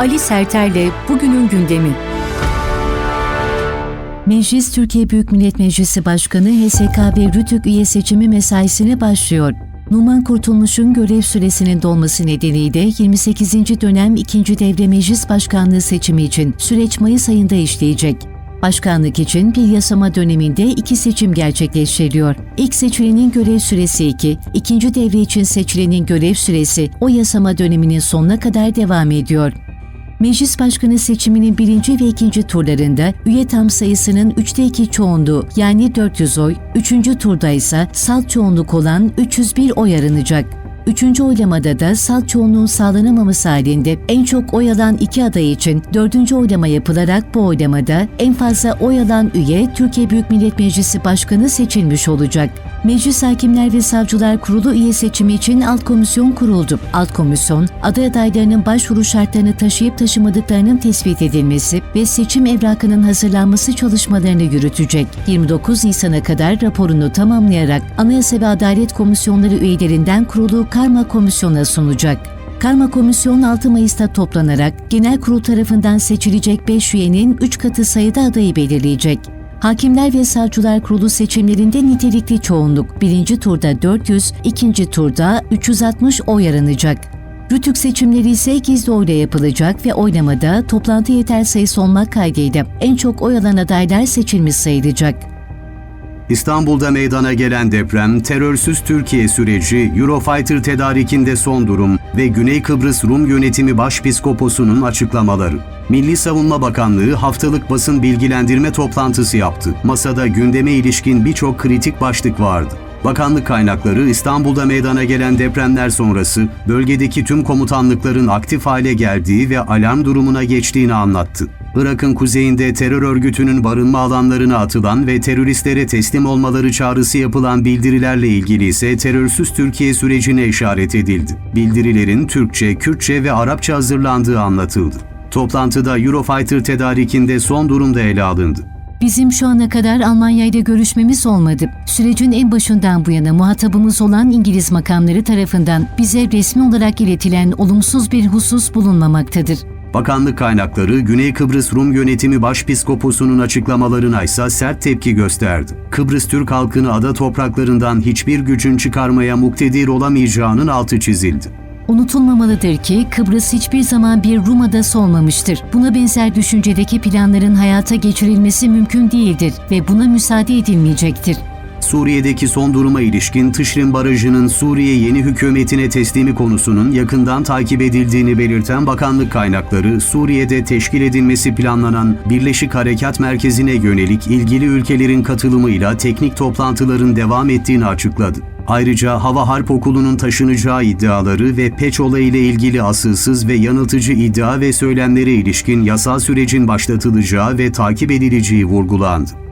Ali Serter'le bugünün gündemi. Meclis Türkiye Büyük Millet Meclisi Başkanı HSK ve RÜTÜK üye seçimi mesaisine başlıyor. Numan Kurtulmuş'un görev süresinin dolması nedeniyle 28. dönem 2. devre meclis başkanlığı seçimi için süreç Mayıs ayında işleyecek. Başkanlık için bir yasama döneminde iki seçim gerçekleştiriliyor. İlk seçilenin görev süresi 2, ikinci devre için seçilenin görev süresi o yasama döneminin sonuna kadar devam ediyor. Meclis Başkanı seçiminin birinci ve ikinci turlarında üye tam sayısının üçte iki çoğunluğu yani 400 oy, üçüncü turda ise salt çoğunluk olan 301 oy aranacak. Üçüncü oylamada da salt çoğunluğun sağlanamaması halinde en çok oy alan iki aday için dördüncü oylama yapılarak bu oylamada en fazla oy alan üye Türkiye Büyük Millet Meclisi Başkanı seçilmiş olacak. Meclis Hakimler ve Savcılar Kurulu üye seçimi için alt komisyon kuruldu. Alt komisyon, aday adaylarının başvuru şartlarını taşıyıp taşımadıklarının tespit edilmesi ve seçim evrakının hazırlanması çalışmalarını yürütecek. 29 Nisan'a kadar raporunu tamamlayarak Anayasa ve Adalet Komisyonları üyelerinden kurulu Karma Komisyon'a sunacak. Karma Komisyon 6 Mayıs'ta toplanarak Genel Kurul tarafından seçilecek 5 üyenin 3 katı sayıda adayı belirleyecek. Hakimler ve Savcılar Kurulu seçimlerinde nitelikli çoğunluk birinci turda 400, ikinci turda 360 oy aranacak. Rütük seçimleri ise gizli oyla yapılacak ve oylamada toplantı yeter sayısı olmak kaydıyla en çok oy alan adaylar seçilmiş sayılacak. İstanbul'da meydana gelen deprem, terörsüz Türkiye süreci, Eurofighter tedarikinde son durum ve Güney Kıbrıs Rum Yönetimi Başpiskoposu'nun açıklamaları. Milli Savunma Bakanlığı haftalık basın bilgilendirme toplantısı yaptı. Masada gündeme ilişkin birçok kritik başlık vardı. Bakanlık kaynakları İstanbul'da meydana gelen depremler sonrası bölgedeki tüm komutanlıkların aktif hale geldiği ve alarm durumuna geçtiğini anlattı. Irak'ın kuzeyinde terör örgütünün barınma alanlarına atılan ve teröristlere teslim olmaları çağrısı yapılan bildirilerle ilgili ise terörsüz Türkiye sürecine işaret edildi. Bildirilerin Türkçe, Kürtçe ve Arapça hazırlandığı anlatıldı. Toplantıda Eurofighter tedarikinde son durumda ele alındı. Bizim şu ana kadar Almanya görüşmemiz olmadı. Sürecin en başından bu yana muhatabımız olan İngiliz makamları tarafından bize resmi olarak iletilen olumsuz bir husus bulunmamaktadır. Bakanlık kaynakları Güney Kıbrıs Rum Yönetimi Başpiskoposu'nun açıklamalarına ise sert tepki gösterdi. Kıbrıs Türk halkını ada topraklarından hiçbir gücün çıkarmaya muktedir olamayacağının altı çizildi. Unutulmamalıdır ki Kıbrıs hiçbir zaman bir Rum adası olmamıştır. Buna benzer düşüncedeki planların hayata geçirilmesi mümkün değildir ve buna müsaade edilmeyecektir. Suriye'deki son duruma ilişkin Tışrin Barajı'nın Suriye yeni hükümetine teslimi konusunun yakından takip edildiğini belirten bakanlık kaynakları, Suriye'de teşkil edilmesi planlanan Birleşik Harekat Merkezi'ne yönelik ilgili ülkelerin katılımıyla teknik toplantıların devam ettiğini açıkladı. Ayrıca Hava Harp Okulu'nun taşınacağı iddiaları ve Peç olayı ile ilgili asılsız ve yanıltıcı iddia ve söylemlere ilişkin yasal sürecin başlatılacağı ve takip edileceği vurgulandı.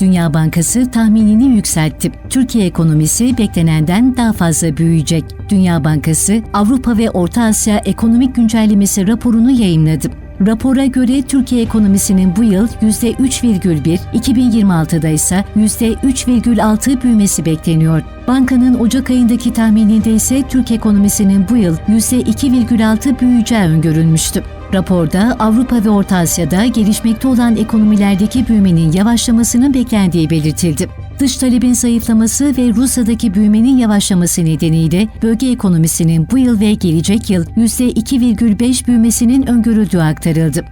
Dünya Bankası tahminini yükseltti. Türkiye ekonomisi beklenenden daha fazla büyüyecek. Dünya Bankası Avrupa ve Orta Asya ekonomik güncellemesi raporunu yayınladı. Rapora göre Türkiye ekonomisinin bu yıl %3,1, 2026'da ise %3,6 büyümesi bekleniyor. Bankanın Ocak ayındaki tahmininde ise Türk ekonomisinin bu yıl %2,6 büyüyeceği öngörülmüştü. Raporda Avrupa ve Orta Asya'da gelişmekte olan ekonomilerdeki büyümenin yavaşlamasının beklendiği belirtildi. Dış talebin zayıflaması ve Rusya'daki büyümenin yavaşlaması nedeniyle bölge ekonomisinin bu yıl ve gelecek yıl %2,5 büyümesinin öngörüldüğü aktarıldı.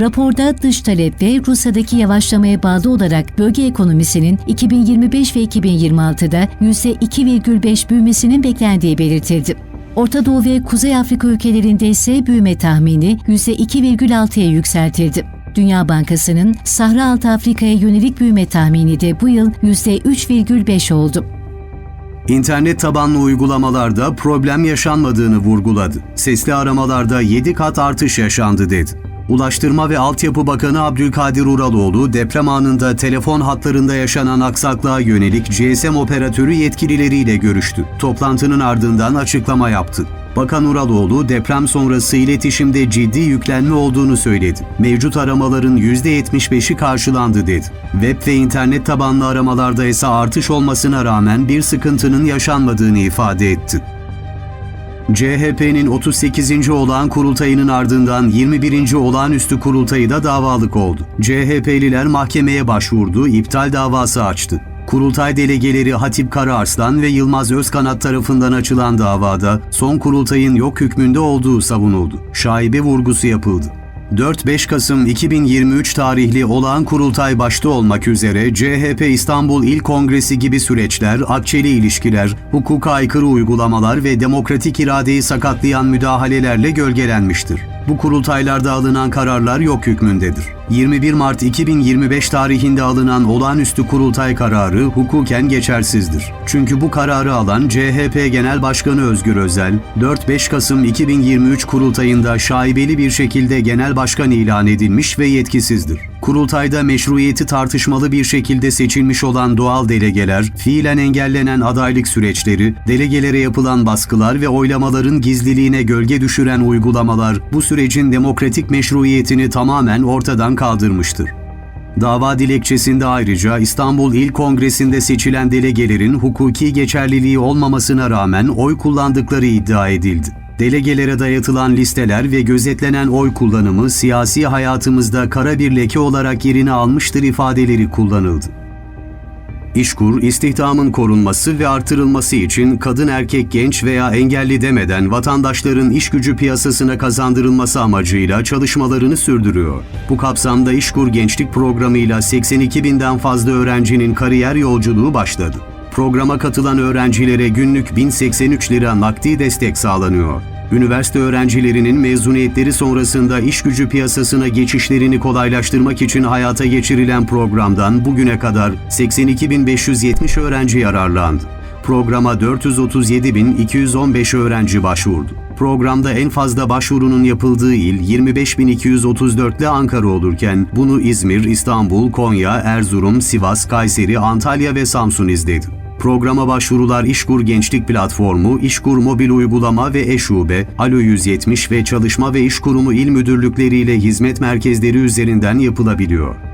Raporda dış talep ve Rusya'daki yavaşlamaya bağlı olarak bölge ekonomisinin 2025 ve 2026'da %2,5 büyümesinin beklendiği belirtildi. Orta Doğu ve Kuzey Afrika ülkelerinde ise büyüme tahmini %2,6'ya yükseltildi. Dünya Bankası'nın Sahra Altı Afrika'ya yönelik büyüme tahmini de bu yıl %3,5 oldu. İnternet tabanlı uygulamalarda problem yaşanmadığını vurguladı. Sesli aramalarda 7 kat artış yaşandı dedi. Ulaştırma ve Altyapı Bakanı Abdülkadir Uraloğlu deprem anında telefon hatlarında yaşanan aksaklığa yönelik GSM operatörü yetkilileriyle görüştü. Toplantının ardından açıklama yaptı. Bakan Uraloğlu deprem sonrası iletişimde ciddi yüklenme olduğunu söyledi. Mevcut aramaların %75'i karşılandı dedi. Web ve internet tabanlı aramalarda ise artış olmasına rağmen bir sıkıntının yaşanmadığını ifade etti. CHP'nin 38. olağan kurultayının ardından 21. olağanüstü kurultayı da davalık oldu. CHP'liler mahkemeye başvurdu, iptal davası açtı. Kurultay delegeleri Hatip Karaarslan ve Yılmaz Özkanat tarafından açılan davada son kurultayın yok hükmünde olduğu savunuldu. Şaibe vurgusu yapıldı. 4-5 Kasım 2023 tarihli olağan kurultay başta olmak üzere CHP İstanbul İl Kongresi gibi süreçler, akçeli ilişkiler, hukuka aykırı uygulamalar ve demokratik iradeyi sakatlayan müdahalelerle gölgelenmiştir. Bu kurultaylarda alınan kararlar yok hükmündedir. 21 Mart 2025 tarihinde alınan olağanüstü kurultay kararı hukuken geçersizdir. Çünkü bu kararı alan CHP Genel Başkanı Özgür Özel, 4-5 Kasım 2023 kurultayında şaibeli bir şekilde genel başkan ilan edilmiş ve yetkisizdir. Kurultayda meşruiyeti tartışmalı bir şekilde seçilmiş olan doğal delegeler, fiilen engellenen adaylık süreçleri, delegelere yapılan baskılar ve oylamaların gizliliğine gölge düşüren uygulamalar bu sürecin demokratik meşruiyetini tamamen ortadan kaldırmıştır. Dava dilekçesinde ayrıca İstanbul İl Kongresi'nde seçilen delegelerin hukuki geçerliliği olmamasına rağmen oy kullandıkları iddia edildi. Delegelere dayatılan listeler ve gözetlenen oy kullanımı siyasi hayatımızda kara bir leke olarak yerini almıştır ifadeleri kullanıldı. İşkur, istihdamın korunması ve artırılması için kadın erkek genç veya engelli demeden vatandaşların iş gücü piyasasına kazandırılması amacıyla çalışmalarını sürdürüyor. Bu kapsamda İşkur Gençlik Programı'yla 82 binden fazla öğrencinin kariyer yolculuğu başladı. Programa katılan öğrencilere günlük 1083 lira nakdi destek sağlanıyor. Üniversite öğrencilerinin mezuniyetleri sonrasında iş gücü piyasasına geçişlerini kolaylaştırmak için hayata geçirilen programdan bugüne kadar 82.570 öğrenci yararlandı. Programa 437.215 öğrenci başvurdu. Programda en fazla başvurunun yapıldığı il 25.234 ile Ankara olurken bunu İzmir, İstanbul, Konya, Erzurum, Sivas, Kayseri, Antalya ve Samsun izledi. Programa başvurular İşkur Gençlik Platformu, İşkur Mobil Uygulama ve eşube, Alo 170 ve Çalışma ve İş Kurumu İl Müdürlükleri ile hizmet merkezleri üzerinden yapılabiliyor.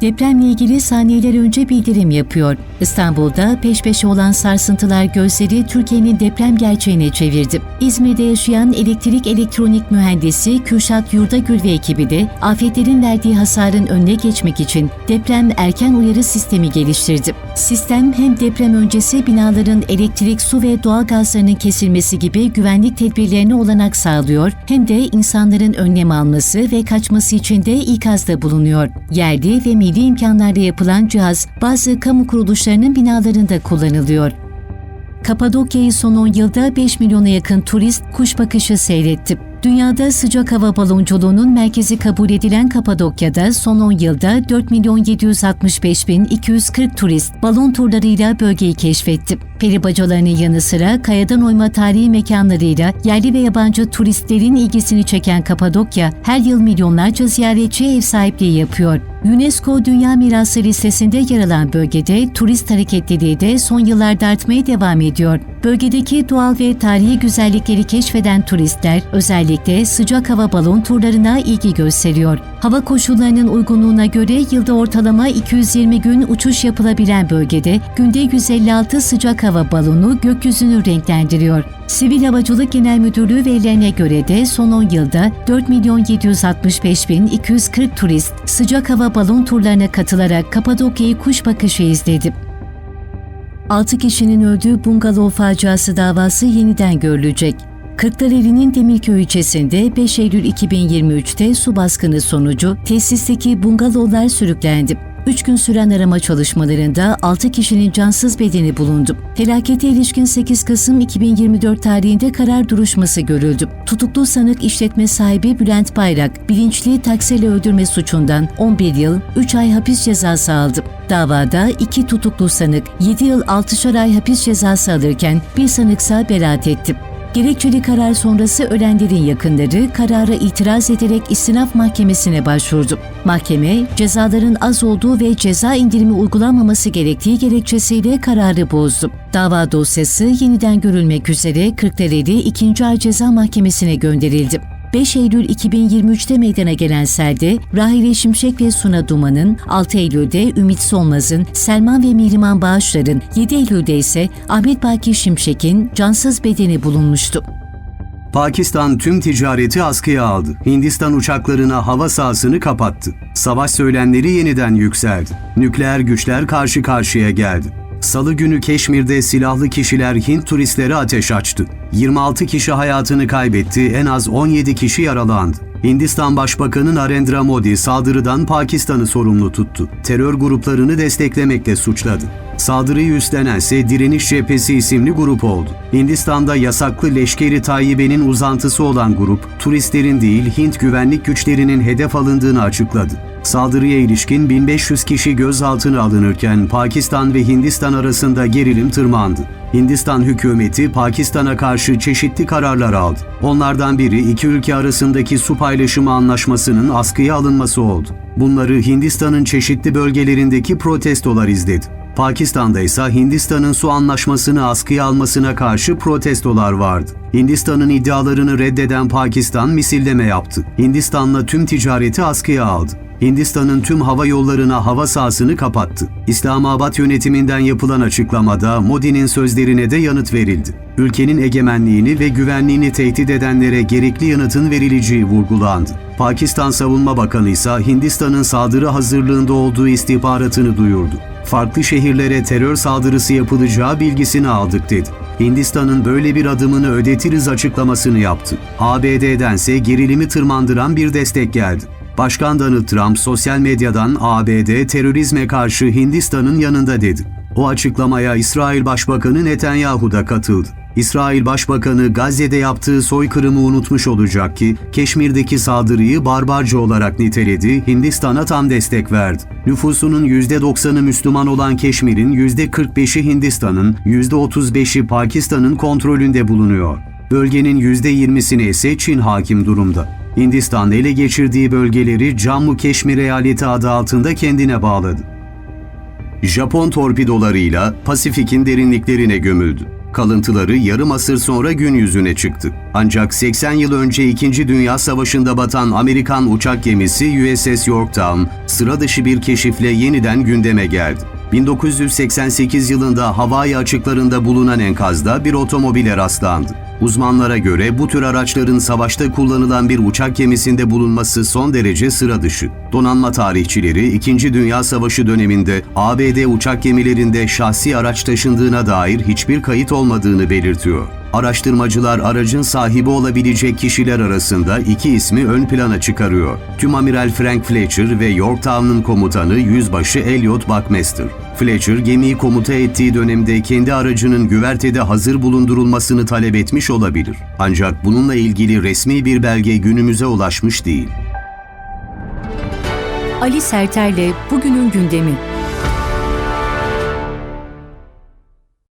Depremle ilgili saniyeler önce bildirim yapıyor. İstanbul'da peş peşe olan sarsıntılar gözleri Türkiye'nin deprem gerçeğine çevirdi. İzmir'de yaşayan elektrik elektronik mühendisi Kürşat Yurdagül ve ekibi de afetlerin verdiği hasarın önüne geçmek için deprem erken uyarı sistemi geliştirdi. Sistem hem deprem öncesi binaların elektrik, su ve doğal gazlarının kesilmesi gibi güvenlik tedbirlerine olanak sağlıyor hem de insanların önlem alması ve kaçması için de ikazda bulunuyor. Yerli ve milli imkanlarla yapılan cihaz bazı kamu kuruluşlarının binalarında kullanılıyor. Kapadokya'yı son 10 yılda 5 milyona yakın turist kuş bakışı seyretti. Dünyada sıcak hava balonculuğunun merkezi kabul edilen Kapadokya'da son 10 yılda 4 milyon 765 bin 240 turist balon turlarıyla bölgeyi keşfetti. Peri bacalarının yanı sıra kayadan oyma tarihi mekanlarıyla yerli ve yabancı turistlerin ilgisini çeken Kapadokya her yıl milyonlarca ziyaretçiye ev sahipliği yapıyor. UNESCO Dünya Mirası listesinde yer alan bölgede turist hareketliliği de son yıllarda artmaya devam ediyor. Bölgedeki doğal ve tarihi güzellikleri keşfeden turistler özellikle sıcak hava balon turlarına ilgi gösteriyor. Hava koşullarının uygunluğuna göre yılda ortalama 220 gün uçuş yapılabilen bölgede günde 156 sıcak hava balonu gökyüzünü renklendiriyor. Sivil Havacılık Genel Müdürlüğü verilerine göre de son 10 yılda 4 milyon 765 bin 240 turist sıcak hava balon turlarına katılarak Kapadokya'yı kuş bakışı izledi. 6 kişinin öldüğü bungalov faciası davası yeniden görülecek. Kırklareli'nin Demirköy ilçesinde 5 Eylül 2023'te su baskını sonucu tesisteki bungalovlar sürüklendi. 3 gün süren arama çalışmalarında 6 kişinin cansız bedeni bulundu. Felakete ilişkin 8 Kasım 2024 tarihinde karar duruşması görüldü. Tutuklu sanık işletme sahibi Bülent Bayrak, bilinçli taksiyle öldürme suçundan 11 yıl 3 ay hapis cezası aldı. Davada iki tutuklu sanık 7 yıl 6'şar ay hapis cezası alırken bir sanıksa beraat etti. Gerekçeli karar sonrası ölenlerin yakınları karara itiraz ederek istinaf mahkemesine başvurdu. Mahkeme, cezaların az olduğu ve ceza indirimi uygulanmaması gerektiği gerekçesiyle kararı bozdu. Dava dosyası yeniden görülmek üzere Kırklareli 2. Ağır Ceza Mahkemesi'ne gönderildi. 5 Eylül 2023'te meydana gelen selde Rahile Şimşek ve Suna Duman'ın, 6 Eylül'de Ümit Solmaz'ın, Selman ve Mihriman Bağışlar'ın, 7 Eylül'de ise Ahmet Baki Şimşek'in cansız bedeni bulunmuştu. Pakistan tüm ticareti askıya aldı. Hindistan uçaklarına hava sahasını kapattı. Savaş söylemleri yeniden yükseldi. Nükleer güçler karşı karşıya geldi. Salı günü Keşmir'de silahlı kişiler Hint turistlere ateş açtı. 26 kişi hayatını kaybetti, en az 17 kişi yaralandı. Hindistan Başbakanı Narendra Modi saldırıdan Pakistan'ı sorumlu tuttu. Terör gruplarını desteklemekle suçladı. Saldırıyı üstlenense Direniş Cephesi isimli grup oldu. Hindistan'da yasaklı Leşkeri Tayyibe'nin uzantısı olan grup, turistlerin değil Hint güvenlik güçlerinin hedef alındığını açıkladı. Saldırıya ilişkin 1500 kişi gözaltına alınırken Pakistan ve Hindistan arasında gerilim tırmandı. Hindistan hükümeti Pakistan'a karşı çeşitli kararlar aldı. Onlardan biri iki ülke arasındaki su paylaşımı anlaşmasının askıya alınması oldu. Bunları Hindistan'ın çeşitli bölgelerindeki protestolar izledi. Pakistan'da ise Hindistan'ın su anlaşmasını askıya almasına karşı protestolar vardı. Hindistan'ın iddialarını reddeden Pakistan misilleme yaptı. Hindistan'la tüm ticareti askıya aldı. Hindistan'ın tüm hava yollarına hava sahasını kapattı. İslamabad yönetiminden yapılan açıklamada Modi'nin sözlerine de yanıt verildi. Ülkenin egemenliğini ve güvenliğini tehdit edenlere gerekli yanıtın verileceği vurgulandı. Pakistan Savunma Bakanı ise Hindistan'ın saldırı hazırlığında olduğu istihbaratını duyurdu. Farklı şehirlere terör saldırısı yapılacağı bilgisini aldık dedi. Hindistan'ın böyle bir adımını ödetiriz açıklamasını yaptı. ABD'dense gerilimi tırmandıran bir destek geldi. Başkan Donald Trump sosyal medyadan ABD terörizme karşı Hindistan'ın yanında dedi. O açıklamaya İsrail Başbakanı Netanyahu da katıldı. İsrail Başbakanı Gazze'de yaptığı soykırımı unutmuş olacak ki Keşmir'deki saldırıyı barbarca olarak niteledi, Hindistan'a tam destek verdi. Nüfusunun %90'ı Müslüman olan Keşmir'in %45'i Hindistan'ın, %35'i Pakistan'ın kontrolünde bulunuyor. Bölgenin %20'sine ise Çin hakim durumda. Hindistan ele geçirdiği bölgeleri Cammu Keşmir eyaleti adı altında kendine bağladı. Japon torpidolarıyla Pasifik'in derinliklerine gömüldü. Kalıntıları yarım asır sonra gün yüzüne çıktı. Ancak 80 yıl önce 2. Dünya Savaşı'nda batan Amerikan uçak gemisi USS Yorktown sıra dışı bir keşifle yeniden gündeme geldi. 1988 yılında Hawaii açıklarında bulunan enkazda bir otomobile rastlandı. Uzmanlara göre bu tür araçların savaşta kullanılan bir uçak gemisinde bulunması son derece sıra dışı. Donanma tarihçileri 2. Dünya Savaşı döneminde ABD uçak gemilerinde şahsi araç taşındığına dair hiçbir kayıt olmadığını belirtiyor. Araştırmacılar aracın sahibi olabilecek kişiler arasında iki ismi ön plana çıkarıyor. Tüm Amiral Frank Fletcher ve Yorktown'un komutanı Yüzbaşı Elliot Buckmaster. Fletcher gemiyi komuta ettiği dönemde kendi aracının güvertede hazır bulundurulmasını talep etmiş olabilir. Ancak bununla ilgili resmi bir belge günümüze ulaşmış değil. Ali Serter'le bugünün gündemi.